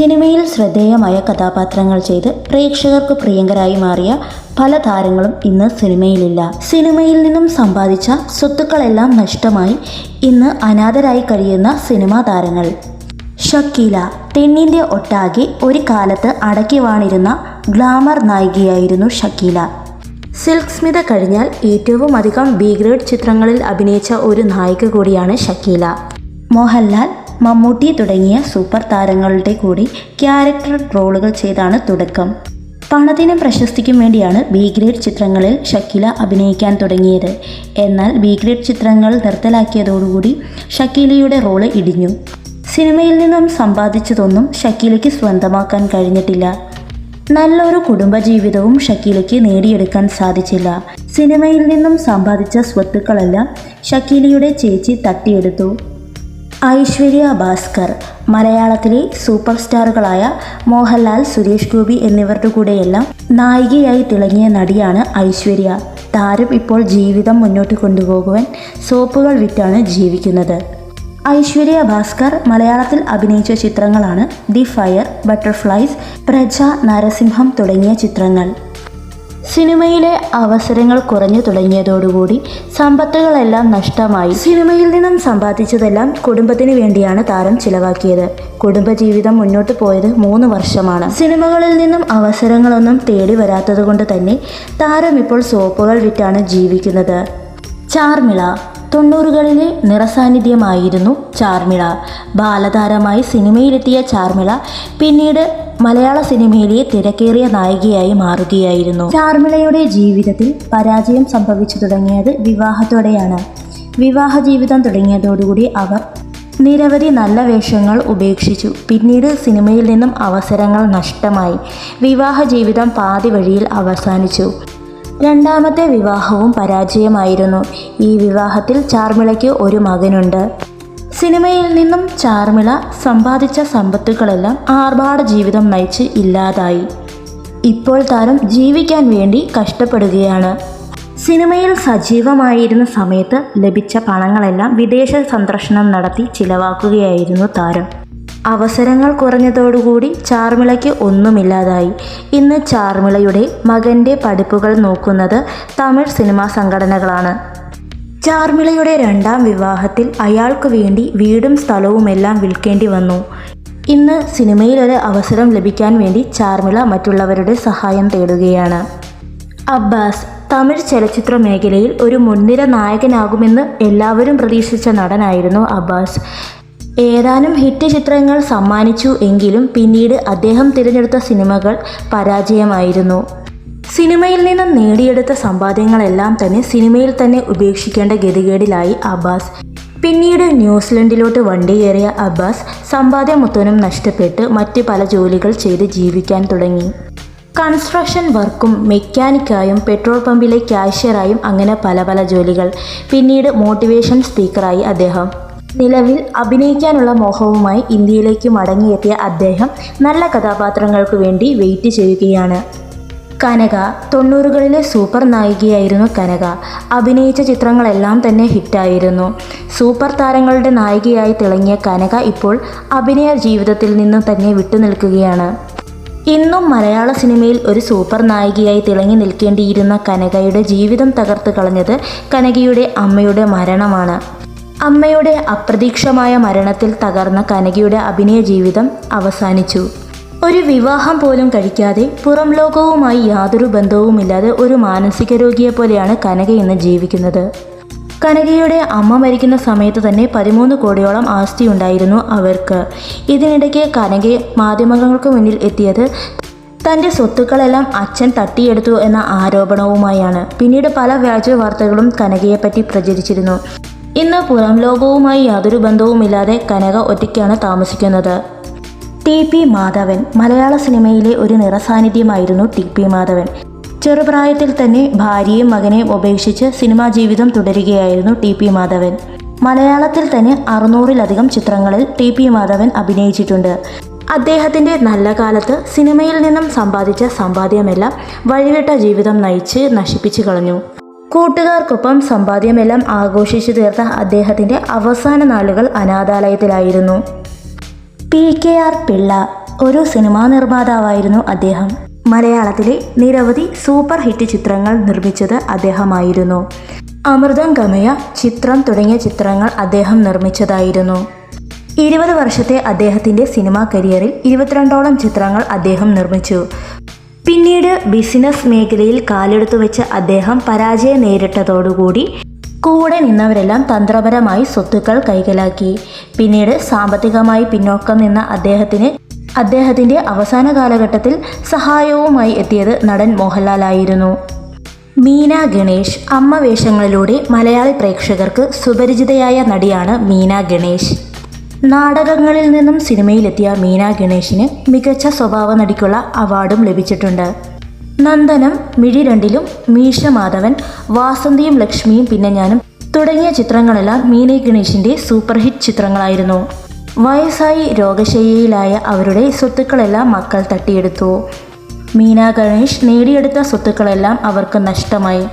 സിനിമയിൽ ശ്രദ്ധേയമായ കഥാപാത്രങ്ങൾ ചെയ്ത് പ്രേക്ഷകർക്ക് പ്രിയങ്കരായി മാറിയ പല താരങ്ങളും ഇന്ന് സിനിമയിലില്ല. സിനിമയിൽ നിന്നും സമ്പാദിച്ച സ്വത്തുക്കളെല്ലാം നഷ്ടമായി ഇന്ന് അനാഥരായി കഴിയുന്ന സിനിമാ താരങ്ങൾ. ഷക്കീല തെന്നിന്റെ ഒട്ടാകെ ഒരു കാലത്ത് അടക്കി വാണിരുന്ന ഗ്ലാമർ നായികയായിരുന്നു ഷക്കീല. സിൽക്ക് സ്മിത കഴിഞ്ഞാൽ ഏറ്റവും അധികം ബി ഗ്രേഡ് ചിത്രങ്ങളിൽ അഭിനയിച്ച ഒരു നായിക കൂടിയാണ് ഷക്കീല. മോഹൻലാൽ മമ്മൂട്ടി തുടങ്ങിയ സൂപ്പർ താരങ്ങളുടെ കൂടി ക്യാരക്ടർ റോളുകൾ ചെയ്താണ് തുടക്കം. പണത്തിനും പ്രശസ്തിക്കും വേണ്ടിയാണ് ബി ഗ്രേഡ് ചിത്രങ്ങളിൽ ഷക്കീല അഭിനയിക്കാൻ തുടങ്ങിയത്. എന്നാൽ ബി ഗ്രേഡ് ചിത്രങ്ങൾ നിർത്തലാക്കിയതോടുകൂടി ഷക്കീലയുടെ റോൾ ഇടിഞ്ഞു. സിനിമയിൽ നിന്നും സമ്പാദിച്ചതൊന്നും ഷക്കീലയ്ക്ക് സ്വന്തമാക്കാൻ കഴിഞ്ഞിട്ടില്ല. നല്ലൊരു കുടുംബജീവിതവും ഷക്കീലയ്ക്ക് നേടിയെടുക്കാൻ സാധിച്ചില്ല. സിനിമയിൽ നിന്നും സമ്പാദിച്ച സ്വത്തുക്കളെല്ലാം ഷക്കീലയുടെ ചേച്ചി തട്ടിയെടുത്തു. ഐശ്വര്യ ഭാസ്കർ മലയാളത്തിലെ സൂപ്പർ സ്റ്റാറുകളായ മോഹൻലാൽ സുരേഷ് ഗോപി എന്നിവരുടെ കൂടെയെല്ലാം നായികയായി തിളങ്ങിയ നടിയാണ് ഐശ്വര്യ. താരം ഇപ്പോൾ ജീവിതം മുന്നോട്ട് കൊണ്ടുപോകുവാൻ സോപ്പുകൾ വിറ്റാണ് ജീവിക്കുന്നത്. ഐശ്വര്യ ഭാസ്കർ മലയാളത്തിൽ അഭിനയിച്ച ചിത്രങ്ങളാണ് the fire butterflies Praja Narasimham തുടങ്ങിയ ചിത്രങ്ങൾ. സിനിമയിലെ അവസരങ്ങൾ കുറഞ്ഞു തുടങ്ങിയതോടുകൂടി സമ്പത്തുകളെല്ലാം നഷ്ടമായി. സിനിമയിൽ നിന്നും സമ്പാദിച്ചതെല്ലാം കുടുംബത്തിന് വേണ്ടിയാണ് താരം ചിലവാക്കിയത്. കുടുംബജീവിതം മുന്നോട്ട് പോയത് മൂന്ന് വർഷമാണ്. സിനിമകളിൽ നിന്നും അവസരങ്ങളൊന്നും തേടി വരാത്തതുകൊണ്ട് തന്നെ താരം ഇപ്പോൾ സോപ്പുകൾ വിറ്റാണ് ജീവിക്കുന്നത്. ചാർമിള തൊണ്ണൂറുകളിലെ നിറസാന്നിധ്യമായിരുന്നു ചാർമിള. ബാലതാരമായി സിനിമയിലെത്തിയ ചാർമിള പിന്നീട് മലയാള സിനിമയിലെ തിരക്കേറിയ നായികയായി മാറുകയായിരുന്നു. ചാർമിളയുടെ ജീവിതത്തിൽ പരാജയം സംഭവിച്ചു തുടങ്ങിയത് വിവാഹത്തോടെയാണ്. വിവാഹ ജീവിതം തുടങ്ങിയതോടുകൂടി അവർ നിരവധി നല്ല വേഷങ്ങൾ ഉപേക്ഷിച്ചു. പിന്നീട് സിനിമയിൽ നിന്നും അവസരങ്ങൾ നഷ്ടമായി. വിവാഹ ജീവിതം പാതി വഴിയിൽ അവസാനിച്ചു. രണ്ടാമത്തെ വിവാഹവും പരാജയമായിരുന്നു. ഈ വിവാഹത്തിൽ ചാർമിളയ്ക്ക് ഒരു മകനുണ്ട്. സിനിമയിൽ നിന്നും ചാർമിള സമ്പാദിച്ച സമ്പത്തുകളെല്ലാം ആർഭാട ജീവിതം നയിച്ച് ഇല്ലാതായി. ഇപ്പോൾ താരം ജീവിക്കാൻ വേണ്ടി കഷ്ടപ്പെടുകയാണ്. സിനിമയിൽ സജീവമായിരുന്ന സമയത്ത് ലഭിച്ച പണങ്ങളെല്ലാം വിദേശ സന്ദർശനം നടത്തി ചിലവാക്കുകയായിരുന്നു താരം. അവസരങ്ങൾ കുറഞ്ഞതോടുകൂടി ചാർമിളയ്ക്ക് ഒന്നുമില്ലാതായി. ഇന്ന് ചാർമിളയുടെ മകന്റെ പഠിപ്പുകൾ നോക്കുന്നത് തമിഴ് സിനിമാ സംഘടനകളാണ്. ചാർമിളയുടെ രണ്ടാം വിവാഹത്തിൽ അയാൾക്ക് വേണ്ടി വീടും സ്ഥലവുമെല്ലാം വിൽക്കേണ്ടി വന്നു. ഇന്ന് സിനിമയിൽ ഒരു അവസരം ലഭിക്കാൻ വേണ്ടി ചാർമിള മറ്റുള്ളവരുടെ സഹായം തേടുകയാണ്. അബ്ബാസ് തമിഴ് ചലച്ചിത്ര മേഖലയിൽ ഒരു മുൻനിര നായകനാകുമെന്ന് എല്ലാവരും പ്രതീക്ഷിച്ച നടനായിരുന്നു അബ്ബാസ്. ഏതാനും ഹിറ്റ് ചിത്രങ്ങൾ സമ്മാനിച്ചു എങ്കിലും പിന്നീട് അദ്ദേഹം തിരഞ്ഞെടുത്ത സിനിമകൾ പരാജയമായിരുന്നു. സിനിമയിൽ നിന്നും നേടിയെടുത്ത സമ്പാദ്യങ്ങളെല്ലാം തന്നെ സിനിമയിൽ തന്നെ ഉപേക്ഷിക്കേണ്ട ഗതികേടിലായി അബ്ബാസ്. പിന്നീട് ന്യൂസിലൻഡിലോട്ട് വണ്ടിയേറിയ അബ്ബാസ് സമ്പാദ്യം മൊത്തനും നഷ്ടപ്പെട്ട് മറ്റ് പല ജോലികൾ ചെയ്ത് ജീവിക്കാൻ തുടങ്ങി. കൺസ്ട്രക്ഷൻ വർക്കും മെക്കാനിക്കായും പെട്രോൾ പമ്പിലെ ക്യാഷ്യറായും അങ്ങനെ പല പല ജോലികൾ. പിന്നീട് മോട്ടിവേഷൻ സ്പീക്കറായി അദ്ദേഹം. നിലവിൽ അഭിനയിക്കാനുള്ള മോഹവുമായി ഇന്ത്യയിലേക്ക് മടങ്ങിയെത്തിയ അദ്ദേഹം നല്ല കഥാപാത്രങ്ങൾക്ക് വേണ്ടി വെയിറ്റ് ചെയ്യുകയാണ്. കനക തൊണ്ണൂറുകളിലെ സൂപ്പർ നായികയായിരുന്നു കനക. അഭിനയിച്ച ചിത്രങ്ങളെല്ലാം തന്നെ ഹിറ്റായിരുന്നു. സൂപ്പർ താരങ്ങളുടെ നായികയായി തിളങ്ങിയ കനക ഇപ്പോൾ അഭിനയ ജീവിതത്തിൽ നിന്ന് തന്നെ വിട്ടുനിൽക്കുകയാണ് ഇന്നും മലയാള സിനിമയിൽ ഒരു സൂപ്പർ നായികയായി തിളങ്ങി നിൽക്കേണ്ടിയിരുന്ന കനകയുടെ ജീവിതം തകർത്ത് കളഞ്ഞത് കനകയുടെ അമ്മയുടെ മരണമാണ്. അമ്മയുടെ അപ്രതീക്ഷമായ മരണത്തിൽ തകർന്ന കനകയുടെ അഭിനയ ജീവിതം അവസാനിച്ചു. ഒരു വിവാഹം പോലും കഴിക്കാതെ പുറം ലോകവുമായി യാതൊരു ബന്ധവുമില്ലാതെ ഒരു മാനസിക രോഗിയെ പോലെയാണ് കനക ഇന്ന് ജീവിക്കുന്നത്. കനകയുടെ അമ്മ മരിക്കുന്ന സമയത്ത് തന്നെ പതിമൂന്ന് കോടിയോളം ആസ്തി ഉണ്ടായിരുന്നു അവർക്ക്. ഇതിനിടയ്ക്ക് കനക മാധ്യമങ്ങൾക്ക് മുന്നിൽ എത്തിയത് തന്റെ സ്വത്തുക്കളെല്ലാം അച്ഛൻ തട്ടിയെടുത്തു എന്ന ആരോപണവുമായാണ്. പിന്നീട് പല വ്യാജ വാർത്തകളും കനകയെപ്പറ്റി പ്രചരിച്ചിരുന്നു. ഇന്ന് പുറം ലോകവുമായി യാതൊരു ബന്ധവുമില്ലാതെ കനക ഒറ്റയ്ക്കാണ് താമസിക്കുന്നത്. ടി പി മാധവൻ മലയാള സിനിമയിലെ ഒരു നിറസാന്നിധ്യമായിരുന്നു ടി പി മാധവൻ. ചെറുപ്രായത്തിൽ തന്നെ ഭാര്യയും മകനെയും ഉപേക്ഷിച്ച് സിനിമാ ജീവിതം തുടരുകയായിരുന്നു ടി പി മാധവൻ. മലയാളത്തിൽ തന്നെ അറുന്നൂറിലധികം ചിത്രങ്ങളിൽ ടി പി മാധവൻ അഭിനയിച്ചിട്ടുണ്ട്. അദ്ദേഹത്തിന്റെ നല്ല കാലത്ത് സിനിമയിൽ നിന്നും സമ്പാദിച്ച സമ്പാദ്യമെല്ലാം വഴിവിട്ട ജീവിതം നയിച്ച് നശിപ്പിച്ചു കളഞ്ഞു. കൂട്ടുകാർക്കൊപ്പം സമ്പാദ്യമെല്ലാം ആഘോഷിച്ചു തീർത്ത അദ്ദേഹത്തിന്റെ അവസാന നാളുകൾ അനാഥാലയത്തിലായിരുന്നു. പി. കെ. ആർ. പിള്ള ഒരു സിനിമാ നിർമ്മാതാവായിരുന്നു അദ്ദേഹം. മലയാളത്തിലെ നിരവധി സൂപ്പർ ഹിറ്റ് ചിത്രങ്ങൾ നിർമ്മിച്ചത് അദ്ദേഹമായിരുന്നു. അമൃതം ഗമയ ചിത്രം തുടങ്ങിയ ചിത്രങ്ങൾ അദ്ദേഹം നിർമ്മിച്ചതായിരുന്നു. ഇരുപത് വർഷത്തെ അദ്ദേഹത്തിന്റെ സിനിമാ കരിയറിൽ ഇരുപത്തിരണ്ടോളം ചിത്രങ്ങൾ അദ്ദേഹം നിർമ്മിച്ചു. പിന്നീട് ബിസിനസ് മേഖലയിൽ കാലെടുത്തു വെച്ച് അദ്ദേഹം പരാജയം നേരിട്ടതോടുകൂടി കൂടെ നിന്നവരെല്ലാം തന്ത്രപരമായി സ്വത്തുക്കൾ കൈക്കലാക്കി പിന്നീട് സാമ്പത്തികമായി പിന്നോക്കം നിന്ന അദ്ദേഹത്തിന് അദ്ദേഹത്തിന്റെ അവസാന കാലഘട്ടത്തിൽ സഹായവുമായി എത്തിയത് നടൻ മോഹൻലാലായിരുന്നു. മീന ഗണേഷ് അമ്മ വേഷങ്ങളിലൂടെ മലയാളി പ്രേക്ഷകർക്ക് സുപരിചിതയായ നടിയാണ് മീന ഗണേഷ്. നാടകങ്ങളിൽ നിന്നും സിനിമയിലെത്തിയ മീന ഗണേഷിന് മികച്ച സ്വഭാവ നടിക്കുള്ള അവാർഡും ലഭിച്ചിട്ടുണ്ട്. നന്ദനം മിഴി രണ്ടിലും മീശ മാധവൻ വാസന്തിയും ലക്ഷ്മിയും പിന്നെ ഞാനും തുടങ്ങിയ ചിത്രങ്ങളെല്ലാം മീന ഗണേഷിന്റെ സൂപ്പർ ഹിറ്റ് ചിത്രങ്ങളായിരുന്നു. വയസ്സായി രോഗശയ്യയിലായ അവരുടെ സ്വത്തുക്കളെല്ലാം മക്കൾ തട്ടിയെടുത്തു. മീന ഗണേഷ് നേടിയെടുത്ത സ്വത്തുക്കളെല്ലാം അവർക്ക് നഷ്ടമായി.